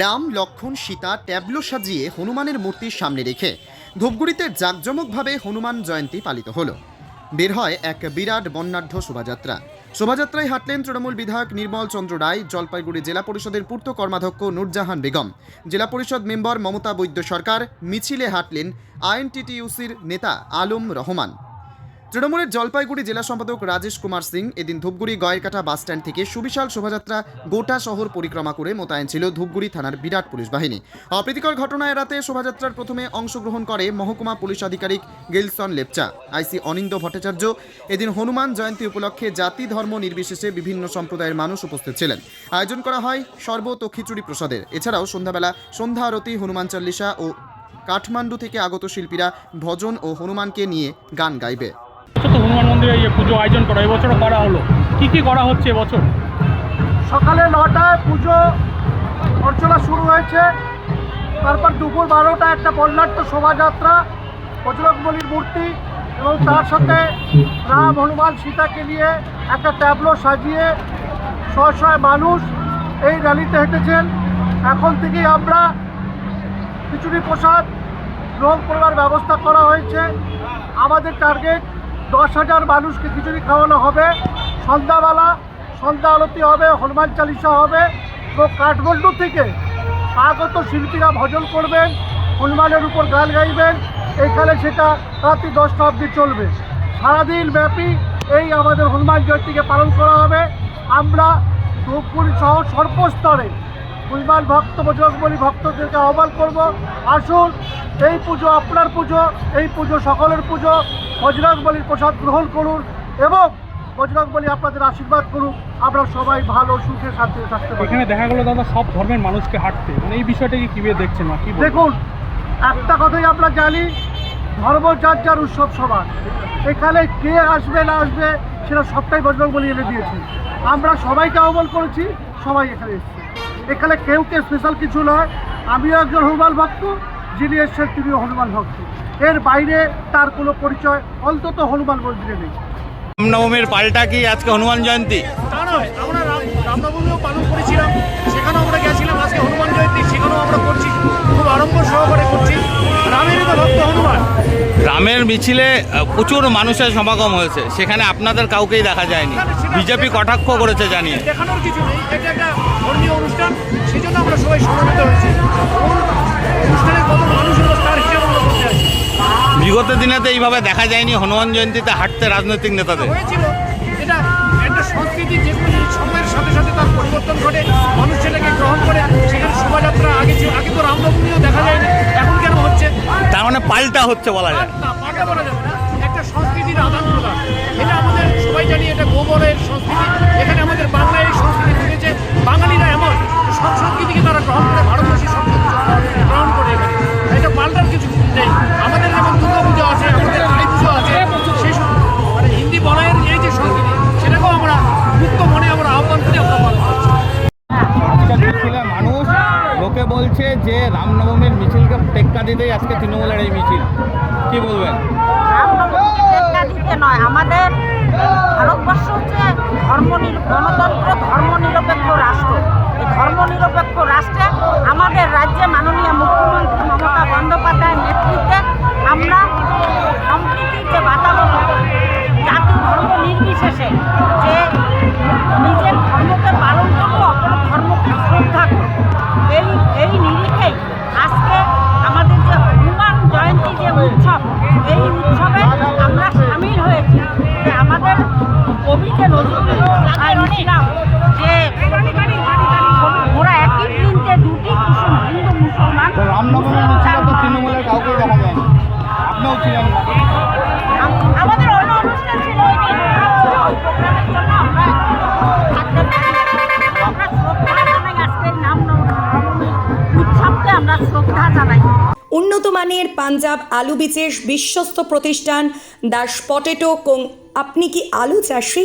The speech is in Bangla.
রাম, লক্ষণ, সীতা, ট্যাবলো সাজিয়ে হনুমানের মূর্তির সামনে রেখে ধূপগুড়িতে জাঁকজমকভাবে হনুমান জয়ন্তী পালিত হলো। বের হয় এক বিরাট বর্ণাঢ্য শোভাযাত্রা। শোভাযাত্রায় হাঁটলেন তৃণমূল বিধায়ক নির্মল চন্দ্র রায়, জলপাইগুড়ি জেলা পরিষদের পূর্ত কর্মাধ্যক্ষ নুরজাহান বেগম, জেলা পরিষদ মেম্বার মমতা বৈদ্য সরকার, মিছিলে হাঁটলেন আইএনটিটিইউসির নেতা আলম রহমান। তৃণমূলের জলপাইগুড়ি জেলা সম্পাদক রাজেশ কুমার সিং এদিন ধূপগুড়ি গয়েরকাটা বাসস্ট্যান্ড থেকে সুবিশাল শোভাযাত্রা গোটা শহর পরিক্রমা করে মোতায়েন ছিল ধূপগুড়ি থানার বিরাট পুলিশ বাহিনী। অপ্রীতিকর ঘটনা এড়াতে শোভাযাত্রার প্রথমে অংশগ্রহণ করে মহকুমা পুলিশ আধিকারিক গিলসন লেপচা। আইসি অনিন্দ ভট্টাচার্য এদিন হনুমান জয়ন্তী উপলক্ষে জাতি ধর্ম নির্বিশেষে বিভিন্ন সম্প্রদায়ের মানুষ উপস্থিত ছিলেন। আয়োজন করা হয় শরবত ও খিচুড়ি প্রসাদের। এছাড়াও সন্ধ্যাবেলা সন্ধ্যা আরতি হনুমান চল্লিশা ও কাঠমান্ডু থেকে আগত শিল্পীরা ভজন ও হনুমানকে নিয়ে গান গাইবে। তো হনুমান মন্দিরে ইয়ে পুজো আয়োজন করা, এবছরও করা হলো। কি কি করা হচ্ছে এবছর? সকালে নটায় পুজো, অর্চনা শুরু হয়েছে। তারপর দুপুর বারোটা একটা বর্ণাঢ্য শোভাযাত্রা, বজরংবলির মূর্তি এবং তার সাথে রাম, হনুমান, সীতাকে নিয়ে একটা ট্যাবলো সাজিয়ে শয় শয় মানুষ এই র্যালিতে হেঁটেছেন। এখন থেকেই আমরা খিচুড়ি প্রসাদ গ্রহণ করবার ব্যবস্থা করা হয়েছে। আমাদের টার্গেট দশ হাজার মানুষকে খিচুড়ি খাওয়ানো হবে, সন্ধ্যাবেলা, সন্ধ্যা আরতি হবে, হনুমান চালিসা হবে, এবং কাঠমান্ডু থেকে আগত শিল্পীরা ভজন করবেন, হনুমানের উপর গান গাইবেন, এখানে সেটা রাত্রি দশটা অবধি চলবে। সারাদিন ব্যাপী এই আমাদের হনুমান জয়ন্তীকে পালন করা হবে। আমরা ধূপগুড়ি সহ সর্বস্তরে হনুমান ভক্ত বজরংবলী ভক্তদেরকে আহ্বান করব। আসুন এই পুজো আপনার পুজো এই পুজো সকলের পুজো। বজরংবলীর প্রসাদ গ্রহণ করুন এবং বজরংবলী আপনাদের আশীর্বাদ করুন আমরা সবাই ভালো সুখে শান্তিতে থাকতে পারি। এখানে দেখা গেল দাদা সব ধর্মের মানুষকে হাঁটতে। মানে এই বিষয়টাকে কীভাবে দেখছেন না কি দেখুন একটা কথাই আমরা জানি ধর্ম যার যার উৎসব সবার এখানে কে আসবে না আসবে সেটা সবটাই বজরংবলী এনে দিয়েছে। আমরা সবাইকে আহ্বান করেছি সবাই এখানে এসেছে। এখানে কেউ কে স্পেশাল কিছু নয়। আমিও একজন হনুমান ভক্ত যিনি এসছেন তিনিও হনুমান ভক্ত। এর বাইরে তার কোনো পরিচয় অন্তত হনুমান মন্দিরে নেই। রামনবমীর পাল্টা কি আজকে হনুমান জয়ন্তী? তা নয় আমরা রাম রামনবমীও পালন করেছিলাম। সেখানেও আমরা গেছিলাম আজকে হনুমান জয়ন্তী সেখানেও আমরা করছি। খুব আড়ম্বর সহকারে করছি। রামের মিছিলে প্রচুর মানুষের সমাগম হয়েছে। সেখানে আপনাদের কাউকেই দেখা যায়নি। বিজেপি কটাক্ষ করেছে জানিয়ে। দেখানোর কিছু নেই। এটা একটা ধর্মীয় অনুষ্ঠান। সেই আমরা সবাই সমবেত হয়েছি। অনুষ্ঠানে কত মানুষ হলো তার হিসাব আমরা করতে আছি বিগত দিনেতে এইভাবে দেখা যায়নি। হনুমান জয়ন্তীতে হাঁটতে রাজনৈতিক নেতাদের। হয়েছিল। এটা একটা সংস্কৃতি যে কোনো পাল্টা হচ্ছে বলা যায়। দিতে নয় আমাদের ভারতবর্ষ হচ্ছে ধর্ম গণতন্ত্র ধর্মনিরপেক্ষ রাষ্ট্র। এই ধর্মনিরপেক্ষ রাষ্ট্রে উন্নত মানের পাঞ্জাব আলু বীজের বিশ্বস্ত প্রতিষ্ঠান দাস পটেটো কোং আপনি কি আলু চাষি?